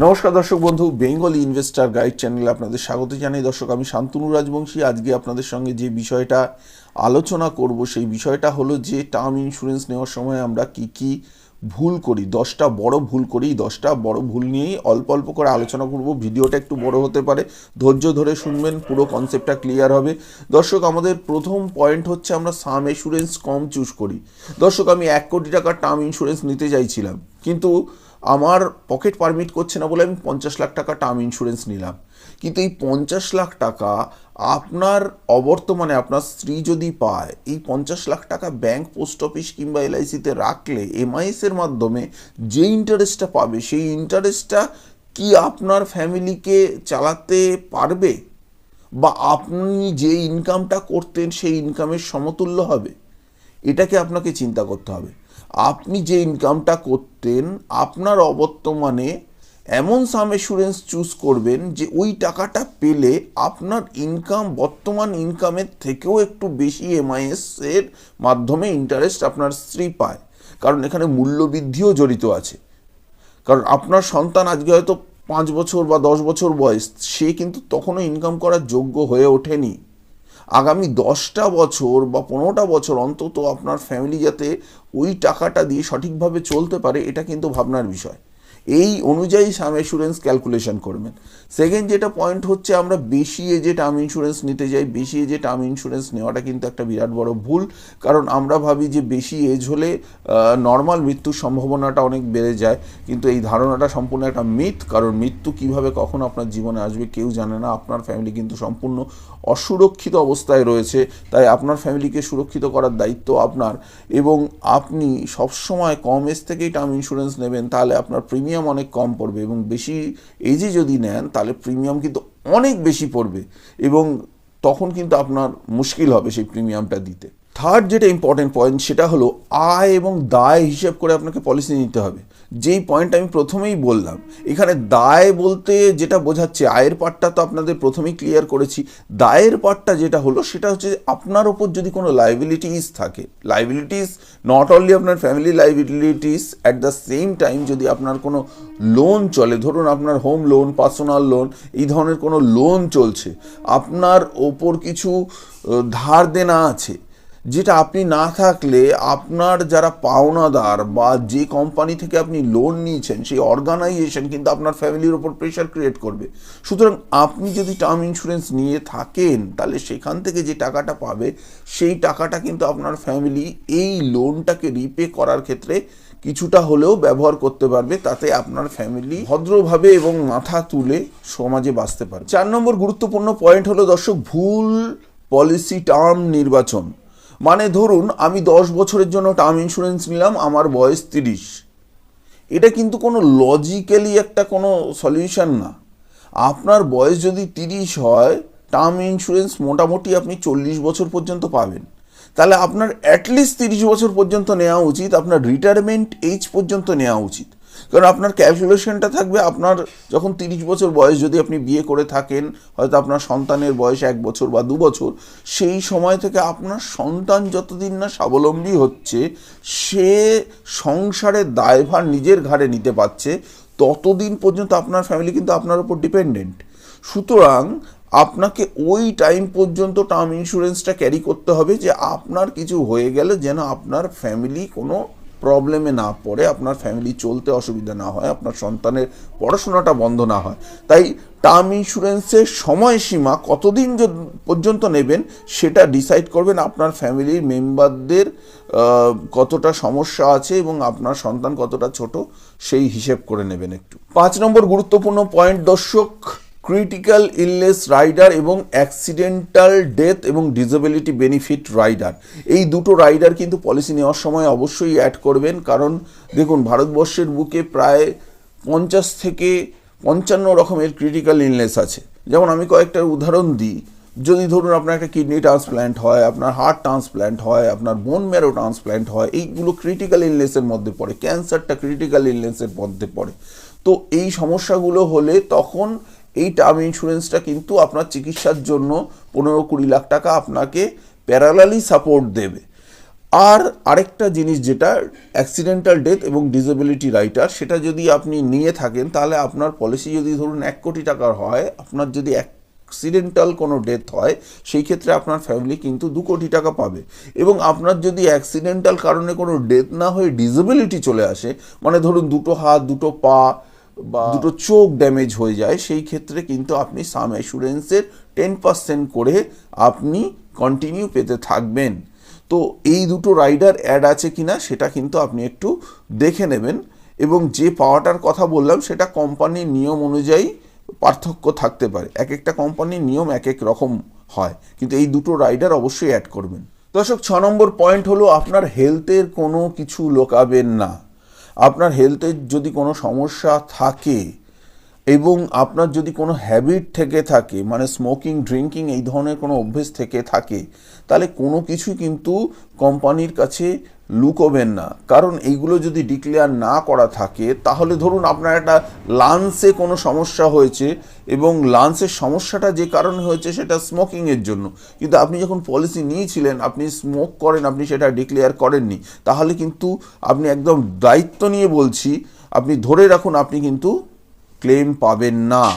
নমস্কার দর্শক বন্ধু, বেঙ্গলি ইনভেস্টার গাইড চ্যানেলে আপনাদের স্বাগত জানাই। দর্শক, আমি শান্তনু রাজবংশী। আজকে আপনাদের সঙ্গে যে বিষয়টা আলোচনা করব, সেই বিষয়টা হলো যে টার্ম ইন্স্যুরেন্স নেওয়ার সময় আমরা কি কি ভুল করি, দশটা বড় ভুল করি, দশটা বড় ভুল নিয়েই অল্প অল্প করে আলোচনা করব। ভিডিওটা একটু বড় হতে পারে, ধৈর্য ধরে শুনবেন, পুরো কনসেপ্টটা ক্লিয়ার হবে। দর্শক, আমাদের প্রথম পয়েন্ট হচ্ছে আমরা সাম ইন্স্যুরেন্স কম চুজ করি। দর্শক, আমি এক কোটি টাকার টার্ম ইন্স্যুরেন্স নিতে চাইছিলাম, কিন্তু আমার পকেট পারমিট করছে না বলে আমি পঞ্চাশ লাখ টাকা টার্ম ইন্স্যুরেন্স নিলাম। কিন্তু এই পঞ্চাশ লাখ টাকা আপনার অবর্তমানে আপনার স্ত্রী যদি পায়, এই পঞ্চাশ লাখ টাকা ব্যাংক পোস্ট অফিস কিংবা এলআইসিতে রাখলে এমআইএস এর মাধ্যমে যে ইন্টারেস্টটা পাবে, সেই ইন্টারেস্টটা কি আপনার ফ্যামিলিকে চালাতে পারবে? বা আপনি যে ইনকামটা করতেন, সেই ইনকামের সমতুল্য হবে? এটাকে আপনাকে চিন্তা করতে হবে। আপনি যে ইনকামটা করতেন, আপনার অবর্তমানে এমন সাম এসুরেন্স চুজ করবেন যে ওই টাকাটা পেলে আপনার ইনকাম বর্তমান ইনকামের থেকেও একটু বেশি এমআইএস এর মাধ্যমে ইন্টারেস্ট আপনার স্ত্রী পায়। কারণ এখানে মূল্যবৃদ্ধিও জড়িত আছে। কারণ আপনার সন্তান আজকে হয়তো পাঁচ বছর বা দশ বছর বয়স, সে কিন্তু তখনও ইনকাম করার যোগ্য হয়ে ওঠেনি। আগামী দশটা বছর বা পনেরোটা বছর অন্তত আপনার ফ্যামিলি যাতে ওই টাকাটা দিয়ে সঠিকভাবে চলতে পারে, এটা কিন্তু ভাবনার বিষয়। এই অনুযায়ী সাম ইন্স্যুরেন্স ক্যালকুলেশন করবেন। সেকেন্ড যেটা পয়েন্ট হচ্ছে, আমরা বেশি এজে টার্ম ইন্স্যুরেন্স নিতে যাই বেশি এজে টার্ম ইন্স্যুরেন্স নেওয়াটা কিন্তু একটা বিরাট বড় ভুল। কারণ আমরা ভাবি যে বেশি এজ হলে নর্মাল মৃত্যুর সম্ভাবনাটা অনেক বেড়ে যায়। কিন্তু এই ধারণাটা সম্পূর্ণ একটা মিথ কারণ মৃত্যু কীভাবে কখন আপনার জীবনে আসবে কেউ জানে না। আপনার ফ্যামিলি কিন্তু সম্পূর্ণ অসুরক্ষিত অবস্থায় রয়েছে। তাই আপনার ফ্যামিলিকে সুরক্ষিত করার দায়িত্ব আপনার। এবং আপনি সবসময় কম এজ থেকেই টার্ম ইন্স্যুরেন্স নেবেন, তাহলে আপনার প্রিমিয়াম অনেক কম পড়বে এবং বেশি এজে যদি নেন, তাহলে প্রিমিয়াম কিন্তু অনেক বেশি পড়বে এবং তখন কিন্তু আপনার মুশকিল হবে সেই প্রিমিয়ামটা দিতে। থার্ড যেটা ইম্পর্টেন্ট পয়েন্ট সেটা হলো আয় এবং দায় হিসেব করে আপনাকে পলিসি নিতে হবে। যেই পয়েন্ট আমি প্রথমেই বললাম, এখানে দায় বলতে যেটা বোঝাচ্ছে, আয়ের পার্টটা তো আপনাদের প্রথমেই ক্লিয়ার করেছি। দায়ের পার্টটা যেটা হলো সেটা হচ্ছে আপনার ওপর যদি কোনো লাইবিলিটিস থাকে লাইবিলিটিস নট অনলি আপনার family liabilities at the same time যদি আপনার কোনো লোন চলে, ধরুন আপনার হোম লোন পার্সোনাল লোন এই ধরনের কোনো লোন চলছে, আপনার ওপর কিছু ধার দেনা আছে যেটা আপনি না থাকলে আপনার যারা পাওনাদার বা যে কোম্পানি থেকে আপনি লোন নিয়েছেন, সেই অর্গানাইজেশন কিন্তু আপনার ফ্যামিলির ওপর প্রেশার ক্রিয়েট করবে। সুতরাং আপনি যদি টার্ম ইন্স্যুরেন্স নিয়ে থাকেন, তাহলে সেখান থেকে যে টাকাটা পাবে, সেই টাকাটা কিন্তু আপনার ফ্যামিলি এই লোনটাকে রিপে করার ক্ষেত্রে কিছুটা হলেও ব্যবহার করতে পারবে, তাতে আপনার ফ্যামিলি ভদ্রভাবে এবং মাথা তুলে সমাজে বাঁচতে পারবে। চার নম্বর গুরুত্বপূর্ণ পয়েন্ট হলো দর্শক, ভুল পলিসি টার্ম নির্বাচন। মানে ধরুন, আমি দশ বছরের জন্য টার্ম ইন্স্যুরেন্স নিলাম, আমার বয়স তিরিশ। এটা কিন্তু কোনো লজিক্যালি একটা কোনো সলিউশন না। আপনার বয়স যদি তিরিশ হয় টার্ম ইন্স্যুরেন্স মোটামুটি আপনি চল্লিশ বছর পর্যন্ত পাবেন। তাহলে আপনার অ্যাটলিস্ট তিরিশ বছর পর্যন্ত নেওয়া উচিত, আপনার রিটায়ারমেন্ট এজ পর্যন্ত নেওয়া উচিত। কারণ আপনার ক্যালকুলেশনটা থাকবে আপনার যখন তিরিশ বছর বয়স যদি আপনি বিয়ে করে থাকেন, হয়তো আপনার সন্তানের বয়স এক বছর বা দু বছর, সেই সময় থেকে আপনার সন্তান যতদিন না স্বাবলম্বী হচ্ছে, সে সংসারের দায়ভার নিজের ঘাড়ে নিতে পারছে, ততদিন পর্যন্ত আপনার ফ্যামিলি কিন্তু আপনার উপর ডিপেন্ডেন্ট সুতরাং আপনাকে ওই টাইম পর্যন্ত টার্ম ইন্স্যুরেন্সটা ক্যারি করতে হবে যে আপনার কিছু হয়ে গেলে যেন আপনার ফ্যামিলি কোনো প্রবলেমে না পড়ে, আপনার ফ্যামিলি চলতে অসুবিধা না হয়, আপনার সন্তানের পড়াশোনাটা বন্ধ না হয়। তাই টার্ম ইন্স্যুরেন্সের সময়সীমা কতদিন পর্যন্ত নেবেন, সেটা ডিসাইড করবেন আপনার ফ্যামিলির মেম্বারদের কতটা সমস্যা আছে এবং আপনার সন্তান কতটা ছোট, সেই হিসেব করে নেবেন একটু। পাঁচ নম্বর গুরুত্বপূর্ণ পয়েন্ট দর্শক ক্রিটিক্যাল ইলনেস রাইডার এবং অ্যাক্সিডেন্টাল ডেথ এবং ডিসেবিলিটি বেনিফিট রাইডার এই দুটো রাইডার কিন্তু পলিসি নেওয়ার সময় অবশ্যই অ্যাড করবেন। কারণ দেখুন, ভারতবর্ষের বুকে প্রায় পঞ্চাশ থেকে পঞ্চান্ন রকমের ক্রিটিক্যাল ইলনেস আছে। যেমন আমি কয়েকটা উদাহরণ দিই। যদি ধরুন আপনার একটা কিডনি ট্রান্সপ্ল্যান্ট হয়, আপনার হার্ট ট্রান্সপ্ল্যান্ট হয়, আপনার বোন ম্যারো ট্রান্সপ্ল্যান্ট হয়, এইগুলো ক্রিটিক্যাল ইলনেসের মধ্যে পড়ে ক্যান্সারটা ক্রিটিক্যাল ইলনেসের মধ্যে পড়ে। তো এই সমস্যাগুলো হলে তখন এই টার্ম ইন্স্যুরেন্সটা কিন্তু আপনার চিকিৎসার জন্য পনেরো কুড়ি লাখ টাকা আপনাকে প্যারালালি সাপোর্ট দেবে। আর আরেকটা জিনিস যেটা অ্যাক্সিডেন্টাল ডেথ এবং ডিসেবিলিটি রাইটার সেটা যদি আপনি নিয়ে থাকেন, তাহলে আপনার পলিসি যদি ধরুন এক কোটি টাকার হয়, আপনার যদি এক অ্যাক্সিডেন্টাল কোনো ডেথ হয়, সেই ক্ষেত্রে আপনার ফ্যামিলি কিন্তু দু কোটি টাকা পাবে। এবং আপনার যদি অ্যাক্সিডেন্টাল কারণে কোনো ডেথ না হয়ে ডিসেবিলিটি চলে আসে মানে ধরুন দুটো হাত, দুটো পা বা দুটো চোখ ড্যামেজ হয়ে যায়, সেই ক্ষেত্রে কিন্তু আপনি সাম অ্যাসুরেন্সের টেন পার্সেন্ট করে আপনি কন্টিনিউ পেতে থাকবেন। তো এই দুটো রাইডার অ্যাড আছে কিনা সেটা কিন্তু আপনি একটু দেখে নেবেন এবং যে পাওয়াটার কথা বললাম সেটা কোম্পানির নিয়ম অনুযায়ী পার্থক্য থাকতে পারে। এক একটা কোম্পানির নিয়ম এক এক রকম হয়, কিন্তু এই দুটো রাইডার অবশ্যই অ্যাড করবেন। দর্শক, ছ নম্বর পয়েন্ট হলো আপনার হেলথের কোনো কিছু লোকাবেন না। আপনার হেলথের যদি কোনো সমস্যা থাকে এবং আপনার যদি কোনো হ্যাবিট থেকে থাকে মানে স্মোকিং ড্রিঙ্কিং এই ধরনের কোনো অভ্যেস থেকে থাকে, তাহলে কোনো কিছু কিন্তু কোম্পানির কাছে লুকোবেন না। কারণ এইগুলো যদি ডিক্লেয়ার না করা থাকে, তাহলে ধরুন আপনার একটা লাংসে কোনো সমস্যা হয়েছে এবং লাংসের সমস্যাটা যে কারণে হয়েছে সেটা স্মোকিংয়ের জন্য। কিন্তু আপনি যখন পলিসি নিয়েছিলেন, আপনি স্মোক করেন, আপনি সেটা ডিক্লেয়ার করেননি, তাহলে কিন্তু আপনি একদম দায়িত্ব নিয়ে বলছি, আপনি ধরে রাখুন আপনি কিন্তু ক্লেম পাবেন না।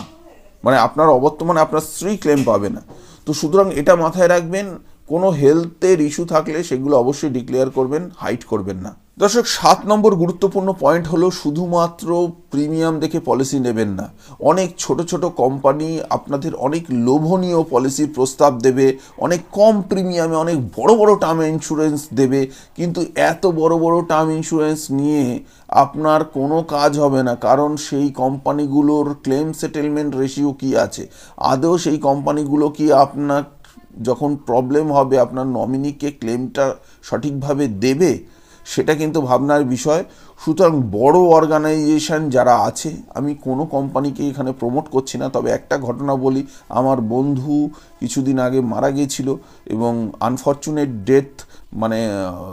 মানে আপনার অবর্তমানে আপনার স্ত্রী ক্লেম পাবে না। তো সুতরাং এটা মাথায় রাখবেন কোনো হেলথের ইস্যু থাকলে সেগুলো অবশ্যই ডিক্লেয়ার করবেন হাইট করবেন না। দর্শক, সাত নম্বর গুরুত্বপূর্ণ পয়েন্ট হলো শুধুমাত্র প্রিমিয়াম দেখে পলিসি নেবেন না। অনেক ছোট ছোট কোম্পানি আপনাদের অনেক লোভনীয় পলিসির প্রস্তাব দেবে, অনেক কম প্রিমিয়ামে অনেক বড় বড় টার্ম ইন্স্যুরেন্স দেবে, কিন্তু এত বড় বড় টার্ম ইন্স্যুরেন্স নিয়ে আপনার কোনো কাজ হবে না, কারণ সেই কোম্পানিগুলোর ক্লেম সেটেলমেন্ট রেশিও কি আছে? আদৌ সেই কোম্পানিগুলো কি আপনার যখন প্রবলেম হবে আপনার নমিনিকে ক্লেমটা সঠিকভাবে দেবে, সেটা কিন্তু ভাবনার বিষয়। সুতরাং বড় অর্গানাইজেশন যারা আছে, আমি কোনো কোম্পানিকে এখানে প্রমোট করছি না, তবে একটা ঘটনা বলি, আমার বন্ধু কিছুদিন আগে মারা গিয়েছিল এবং আনফর্চুনেট ডেথ মানে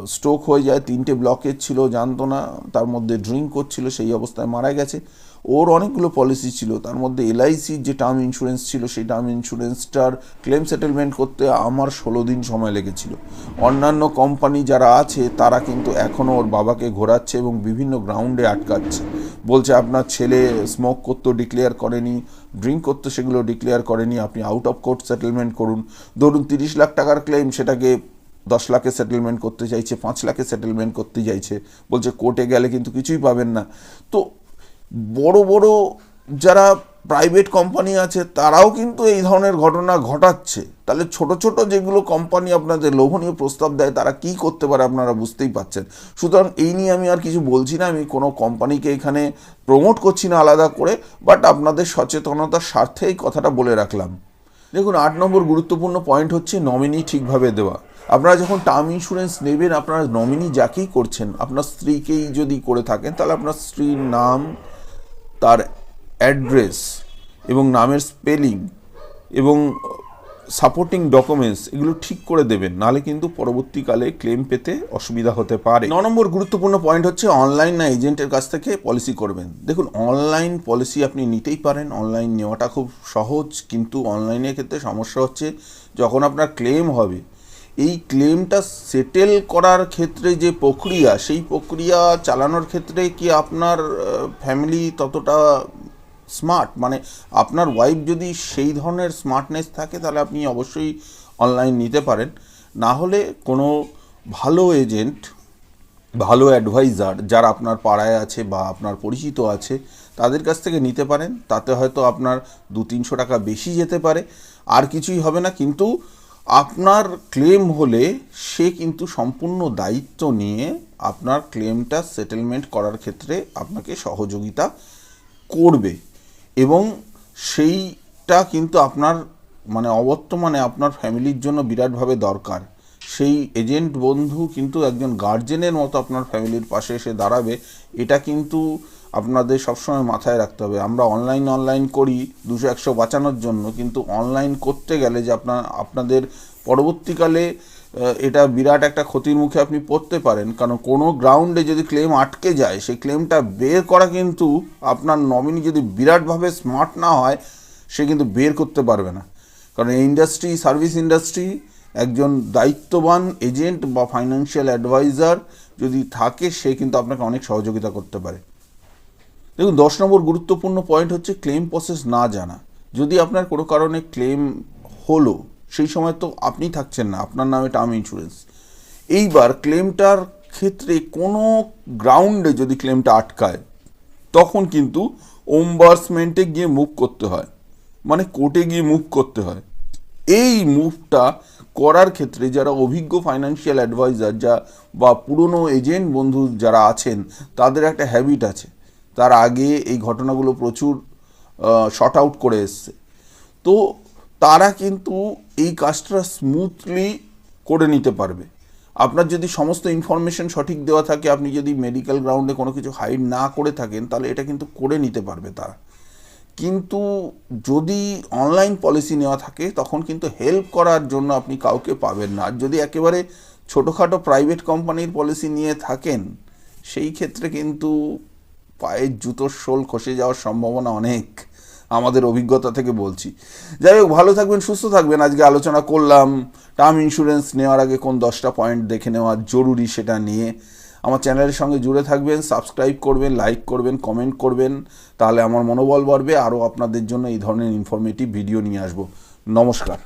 স্ট্রোক হয়ে যায়, তিনটে ব্লকেজ ছিল, জানতো না, তার মধ্যে ড্রিঙ্ক করছিল, সেই অবস্থায় মারা গেছে। ওর অনেকগুলো পলিসি ছিল। তার মধ্যে এলআইসির যে টার্ম ইন্স্যুরেন্স ছিল, সেই টার্ম ইন্স্যুরেন্সটার ক্লেম সেটেলমেন্ট করতে আমার ষোলো দিন সময় লেগেছিল। অন্যান্য কোম্পানি যারা আছে, তারা কিন্তু এখনও ওর বাবাকে ঘোরাচ্ছে এবং বিভিন্ন গ্রাউন্ডে আটকাচ্ছে। বলছে, আপনার ছেলে স্মোক করতো ডিক্লেয়ার করেনি ড্রিঙ্ক করতো, সেগুলো ডিক্লেয়ার করেনি, আপনি আউট অফ কোর্ট সেটেলমেন্ট করুন। ধরুন, তিরিশ লাখ টাকার ক্লেম সেটাকে দশ লাখে সেটেলমেন্ট করতে চাইছে, পাঁচ লাখে সেটেলমেন্ট করতে চাইছে। বলছে কোর্টে গেলে কিন্তু কিছুই পাবেন না। তো বড় বড় যারা প্রাইভেট কোম্পানি আছে, তারাও কিন্তু এই ধরনের ঘটনা ঘটাচ্ছে। তাহলে ছোট ছোট যেগুলো কোম্পানি আপনাদের লোভনীয় প্রস্তাব দেয়, তারা কি করতে পারে আপনারা বুঝতেই পাচ্ছেন সুতরাং এই নিয়ে আমি আর কিছু বলছি না, আমি কোনো কোম্পানিকে এখানে প্রমোট করছি না আলাদা করে বাট আপনাদের সচেতনতার স্বার্থে এই কথাটা বলে রাখলাম। দেখুন, আট নম্বর গুরুত্বপূর্ণ পয়েন্ট হচ্ছে নমিনি ঠিকভাবে দেওয়া। আপনারা যখন টার্ম ইন্স্যুরেন্স নেবেন, আপনারা নমিনি যাকেই করছেন, আপনার স্ত্রীকেই যদি করে থাকেন, তাহলে আপনার স্ত্রীর নাম তার অ্যাড্রেস এবং নামের স্পেলিং এবং সাপোর্টিং ডকুমেন্টস এগুলো ঠিক করে দেবেন নাহলে কিন্তু পরবর্তীকালে ক্লেম পেতে অসুবিধা হতে পারে। ন নম্বর গুরুত্বপূর্ণ পয়েন্ট হচ্ছে অনলাইন না এজেন্টের কাছ থেকে পলিসি করবেন। দেখুন, অনলাইন পলিসি আপনি নিতেই পারেন, অনলাইন নেওয়াটা খুব সহজ, কিন্তু অনলাইনের ক্ষেত্রে সমস্যা হচ্ছে যখন আপনার ক্লেম হবে এই ক্লেমটা সেটেল করার ক্ষেত্রে যে প্রক্রিয়া, সেই প্রক্রিয়া চালানোর ক্ষেত্রে কি আপনার ফ্যামিলি ততটা স্মার্ট মানে আপনার ওয়াইফ যদি সেই ধরনের স্মার্টনেস থাকে, তাহলে আপনি অবশ্যই অনলাইন নিতে পারেন। না হলে কোনো ভালো এজেন্ট ভালো অ্যাডভাইজার যারা আপনার পাড়ায় আছে বা আপনার পরিচিত আছে, তাদের কাছ থেকে নিতে পারেন। তাতে হয়তো আপনার দু তিনশো টাকা বেশি যেতে পারে। আর কিছুই হবে না, কিন্তু আপনার ক্লেম হলে সে কিন্তু সম্পূর্ণ দায়িত্ব নিয়ে আপনার ক্লেমটা সেটেলমেন্ট করার ক্ষেত্রে আপনাকে সহযোগিতা করবে। এবং সেইটা কিন্তু আপনার মানে অবর্তমানে আপনার ফ্যামিলির জন্য বিরাটভাবে দরকার। সেই এজেন্ট বন্ধু কিন্তু একজন গার্জেনের মতো আপনার ফ্যামিলির পাশে এসে দাঁড়াবে। এটা কিন্তু আপনাদের সবসময় মাথায় রাখতে হবে। আমরা অনলাইন অনলাইন করি দুশো একশো বাঁচানোর জন্য, কিন্তু অনলাইন করতে গেলে যে আপনার, আপনাদের পরবর্তীকালে এটা বিরাট একটা ক্ষতির মুখে আপনি পড়তে পারেন। কারণ কোনো গ্রাউন্ডে যদি ক্লেম আটকে যায়, সেই ক্লেমটা বের করা কিন্তু আপনার নমিনি যদি বিরাটভাবে স্মার্ট না হয়, সে কিন্তু বের করতে পারবে না। কারণ এই ইন্ডাস্ট্রি সার্ভিস ইন্ডাস্ট্রি একজন দায়িত্ববান এজেন্ট বা ফাইন্যান্সিয়াল অ্যাডভাইজার যদি থাকে, সে কিন্তু আপনাকে অনেক সহযোগিতা করতে পারে। দেখুন, দশ নম্বর গুরুত্বপূর্ণ পয়েন্ট হচ্ছে ক্লেম প্রসেস না জানা। যদি আপনার কোনো কারণে ক্লেম হলো, সেই সময় তো আপনি থাকছেন না। আপনার নামে টার্ম ইন্স্যুরেন্স এইবার ক্লেমটার ক্ষেত্রে কোনো গ্রাউন্ডে যদি ক্লেমটা আটকায়, তখন কিন্তু ওম্বার্সমেন্টে গিয়ে মুভ করতে হয়। মানে কোর্টে গিয়ে মুভ করতে হয়। এই মুভটা করার ক্ষেত্রে যারা অভিজ্ঞ ফাইন্যান্সিয়াল অ্যাডভাইজার যা বা পুরনো এজেন্ট বন্ধু যারা আছেন, তাদের একটা হ্যাবিট আছে। তার আগে এই ঘটনাগুলো প্রচুর শর্ট আউট করে এসছে। তো তারা কিন্তু এই কাজটা স্মুথলি করে নিতে পারবে। আপনার যদি সমস্ত ইনফরমেশন সঠিক দেওয়া থাকে, আপনি যদি মেডিকেল গ্রাউন্ডে কোনো কিছু হাইড না করে থাকেন, তাহলে এটা কিন্তু করে নিতে পারবে তারা। কিন্তু যদি অনলাইন পলিসি নেওয়া থাকে, তখন কিন্তু হেল্প করার জন্য আপনি কাউকে পাবেন না। আর যদি একেবারে ছোটোখাটো প্রাইভেট কোম্পানির পলিসি নিয়ে থাকেন, সেই ক্ষেত্রে কিন্তু পায়ের জুতোর শোল খসে যাওয়ার সম্ভাবনা অনেক, আমাদের অভিজ্ঞতা থেকে বলছি। যাই হোক, ভালো থাকবেন, সুস্থ থাকবেন। আজকে আলোচনা করলাম, টার্ম ইন্স্যুরেন্স নেওয়ার আগে কোন দশটা পয়েন্ট দেখে নেওয়া জরুরি সেটা নিয়ে। আমার চ্যানেলের সঙ্গে জুড়ে থাকবেন, সাবস্ক্রাইব করবেন, লাইক করবেন, কমেন্ট করবেন, তাহলে আমার মনোবল বাড়বে, আরও আপনাদের জন্য এই ধরনের ইনফরমেটিভ ভিডিও নিয়ে আসব। নমস্কার।